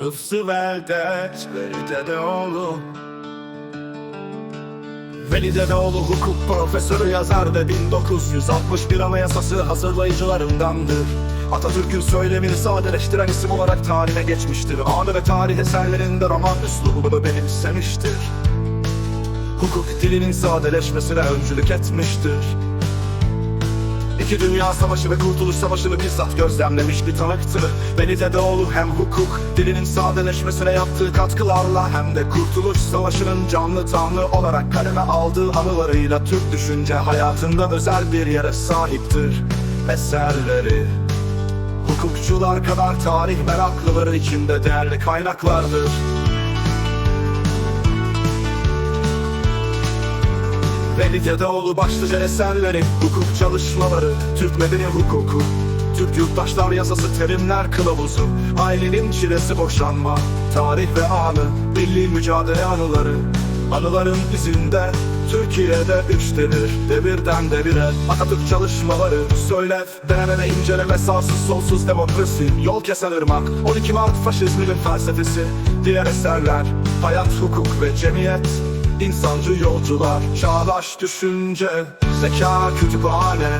Hıfzı Veldet, Veli Dedeoğlu Veli Dedeoğlu hukuk profesörü yazar ve 1961 anayasası hazırlayıcılarındandır Atatürk'ün söylemini sadeleştiren isim olarak tarihe geçmiştir. Anı ve tarih eserlerinde roman üslubunu benimsemiştir. Hukuk dilinin sadeleşmesine öncülük etmiştir İki Dünya Savaşı ve Kurtuluş Savaşı'nı bizzat gözlemlemiş bir tanıktır Veli Dedeoğlu hem hukuk dilinin sadeleşmesine yaptığı katkılarla hem de Kurtuluş Savaşı'nın canlı tanrı olarak kaleme aldığı anılarıyla Türk düşünce hayatında özel bir yere sahiptir. Eserleri. Hukukçular kadar tarih meraklıları içinde değerli kaynaklardır Veli Dedeoğlu başlıca eserleri, hukuk çalışmaları, Türk medeni hukuku, Türk yurttaşlar yasası terimler kılavuzu, ailenin çilesi boşanma, tarih ve anı, milli mücadele anıları, anıların izinde, Türkiye'de üçtedir, devirden devire, Atatürk çalışmaları, söylev, deneme ve inceleme, sağsız solsuz demokrasi, yol kesen ırmak, 12 Mart faşizminin felsefesi, diğer eserler, hayat, hukuk ve cemiyet, İnsancı yolcular, çağdaş düşünce, zeka kütüphane